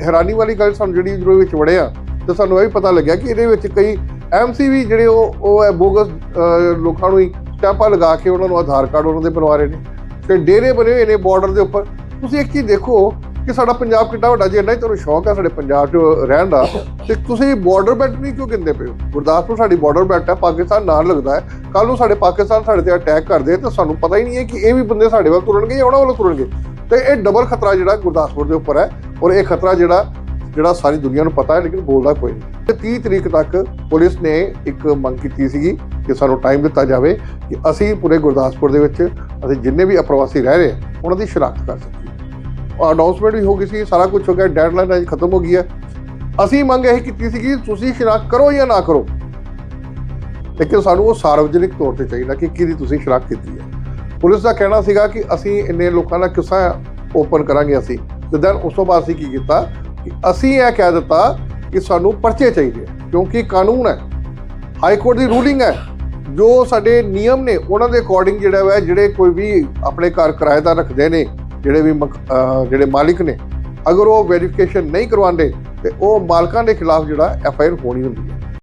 ਹੈਰਾਨੀ ਵਾਲੀ ਗੱਲ ਸਾਨੂੰ ਜਿਹੜੀ ਜਦੋਂ ਵਿੱਚ ਵੜਿਆ, ਤੇ ਸਾਨੂੰ ਇਹ ਵੀ ਪਤਾ ਲੱਗਿਆ ਕਿ ਇਹਦੇ ਵਿੱਚ ਕਈ ਐਮਸੀ ਵੀ ਜਿਹੜੇ ਉਹ ਉਹ ਹੈ ਬੋਗਸ ਲੋਕਾਂ ਨੂੰ ਹੀ ਸਟੈਂਪਾਂ ਲਗਾ ਕੇ ਉਹਨਾਂ ਨੂੰ ਆਧਾਰ ਕਾਰਡ ਉਹਨਾਂ ਦੇ ਬਣਵਾ ਰਹੇ ਨੇ। ਤੇ ਡੇਰੇ ਬਣੇ ਹੋਏ ਨੇ ਬਾਰਡਰ ਦੇ ਉੱਪਰ। ਤੁਸੀਂ ਇੱਕ ਚੀਜ਼ ਦੇਖੋ ਕਿ ਸਾਡਾ ਪੰਜਾਬ ਕਿੰਨਾ ਵੱਡਾ ਜੇ ਇੰਨਾ ਹੀ ਤੁਹਾਨੂੰ ਸ਼ੌਕ ਹੈ ਸਾਡੇ ਪੰਜਾਬ 'ਚ ਰਹਿਣ ਦਾ, ਤੇ ਤੁਸੀਂ ਬਾਰਡਰ ਬੈਲਟ ਨਹੀਂ ਕਿਉਂ ਕਹਿੰਦੇ ਪਏ ਹੋ? ਗੁਰਦਾਸਪੁਰ ਸਾਡੀ ਬਾਰਡਰ ਬੈਲਟ ਹੈ, ਪਾਕਿਸਤਾਨ ਨਾਲ ਲੱਗਦਾ ਹੈ। ਕੱਲ ਨੂੰ ਸਾਡੇ ਪਾਕਿਸਤਾਨ ਸਾਡੇ ਤੇ ਅਟੈਕ ਕਰਦੇ ਤਾਂ ਸਾਨੂੰ ਪਤਾ ਹੀ ਨਹੀਂ ਹੈ ਕਿ ਇਹ ਵੀ ਬੰਦੇ ਸਾਡੇ ਵੱਲ ਤੁਰਨਗੇ ਜਾਂ ਉਹਨਾਂ ਵੱਲ ਤੁਰਨਗੇ। ਤੇ ਇਹ ਡਬਲ ਖਤਰਾ ਜਿਹੜਾ ਗੁਰਦਾਸਪੁਰ ਦੇ ਉੱਪਰ ਹੈ ਔਰ ਇਹ ਖਤਰਾ ਜਿਹੜਾ ਜਿਹੜਾ ਸਾਰੀ ਦੁਨੀਆ ਨੂੰ ਪਤਾ ਹੈ, ਲੇਕਿਨ ਬੋਲਦਾ ਕੋਈ ਨਹੀਂ। ਤੇ 30 ਤਰੀਕ ਤੱਕ ਪੁਲਿਸ ਨੇ ਇੱਕ ਮੰਗ ਕੀਤੀ ਸੀਗੀ ਕਿ ਸਾਨੂੰ ਟਾਈਮ ਦਿੱਤਾ ਜਾਵੇ ਕਿ ਅਸੀਂ ਪੂਰੇ ਗੁਰਦਾਸਪੁਰ ਦੇ ਵਿੱਚ ਅਸੀਂ ਜਿੰਨੇ ਵੀ ਅਪਰਵਾਸੀ ਰਹਿ ਰਹੇ ਉਹਨਾਂ ਦੀ ਸ਼ਨਾਖਤ ਕਰ ਸਕੀਏ। ਅਨਾਉਂਸਮੈਂਟ ਵੀ ਹੋ ਗਈ ਸੀ, ਸਾਰਾ ਕੁਝ ਹੋ ਗਿਆ ਡੈਡਲਾਈਨ ਅੱਜ ਖਤਮ ਹੋ ਗਈ ਹੈ। ਅਸੀਂ ਮੰਗ ਇਹ ਕੀਤੀ ਸੀ ਕਿ ਤੁਸੀਂ ਸ਼ਨਾਖਤ ਕਰੋ ਜਾਂ ਨਾ ਕਰੋ। ਲੇਕਿਨ ਸਾਨੂੰ ਉਹ ਸਾਰਵਜਨਿਕ ਤੌਰ ਤੇ ਚਾਹੀਦਾ ਕਿ ਕਿਹਦੀ ਤੁਸੀਂ ਸ਼ਨਾਖਤ ਕੀਤੀ ਹੈ। ਪੁਲਿਸ ਦਾ ਕਹਿਣਾ ਸੀਗਾ ਕਿ ਅਸੀਂ ਇੰਨੇ ਲੋਕਾਂ ਦਾ ਕਿੱਸਾ ਓਪਨ ਕਰਾਂਗੇ ਅਸੀਂ। ਤੇ ਦੈਨ ਉਸ ਤੋਂ ਬਾਅਦ ਅਸੀਂ ਕੀ ਕੀਤਾ ਕਿ ਅਸੀਂ ਇਹ ਕਹਿ ਦਿੱਤਾ ਕਿ ਸਾਨੂੰ ਪਰਚੇ ਚਾਹੀਦੇ ਕਿਉਂਕਿ ਕਾਨੂੰਨ ਹੈ, ਹਾਈ ਕੋਰਟ ਦੀ ਰੂਲਿੰਗ ਹੈ। ਜੋ ਸਾਡੇ ਨਿਯਮ ਨੇ, ਉਹਨਾਂ ਦੇ ਅਕੋਰਡਿੰਗ ਜਿਹੜਾ ਵਾ, ਜਿਹੜੇ ਕੋਈ ਵੀ ਆਪਣੇ ਘਰ ਕਿਰਾਏਦਾਰ ਰੱਖਦੇ ਨੇ, ਜਿਹੜੇ ਵੀ ਮਕ- ਜਿਹੜੇ ਮਾਲਿਕ ਨੇ, ਅਗਰ ਉਹ ਵੈਰੀਫਿਕੇਸ਼ਨ ਨਹੀਂ ਕਰਵਾਉਂਦੇ, ਤੇ ਉਹ ਮਾਲਕਾਂ ਦੇ ਖਿਲਾਫ ਜਿਹੜਾ ਐਫ ਆਈ ਆਰ ਹੋਣੀ ਹੁੰਦੀ ਹੈ।